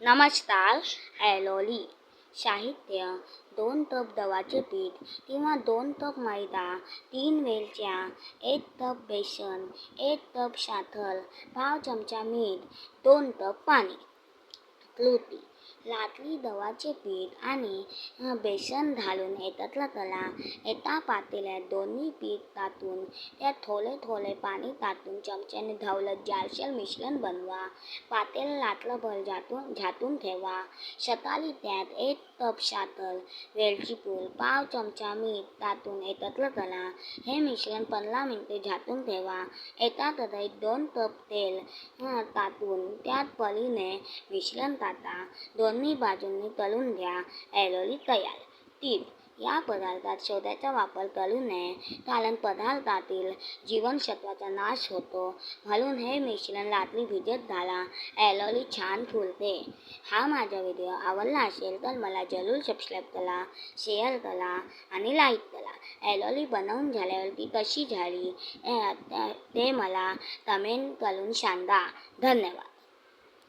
नमस्कार ॲलोली. साहित्य दोन कप दवाचे पीठ किंवा दोन कप मैदा तीन वेलच्या एक कप बेसन एक कप साखर पाव चमचा मीठ दोन कप पाणी. कृती लाटली गव्हाचे पीठ आणि बेसन घालून एकत्र करा एका पातेल्यात दोन्ही पीठ तातून त्यात थोडे थोडे पाणी तातून चमच्याने धवलत जाडसर मिश्रण बनवा. पातेलं लाटलंभर झाटून झाटून ठेवा. सकाळी त्यात एक कप साखर वेलची पूल पाव चमचा मीठ तातून एकत्र करा हे मिश्रण पंधरा मिनिटे झाटून ठेवा. एका कढईत दोन कप तेल तातून त्यात पलीने मिश्रण टाका दोन्ही बाजूंनी तळून घ्या. ॲलोली तयार. टीप या पदार्थात सोड्याचा वापर करू नये कारण पदार्थातील जीवनसत्वाचा नाश होतो. म्हणून हे मिश्रण रात्री भिजत घाला. ॲलोली छान फुलते. हा माझा व्हिडिओ आवडला असेल तर मला जरूर सबस्क्राईब करा शेअर करा आणि लाईक करा. ॲलोली बनवून झाल्यावर ती कशी झाली? ते मला कमेंट करून सांगा. धन्यवाद.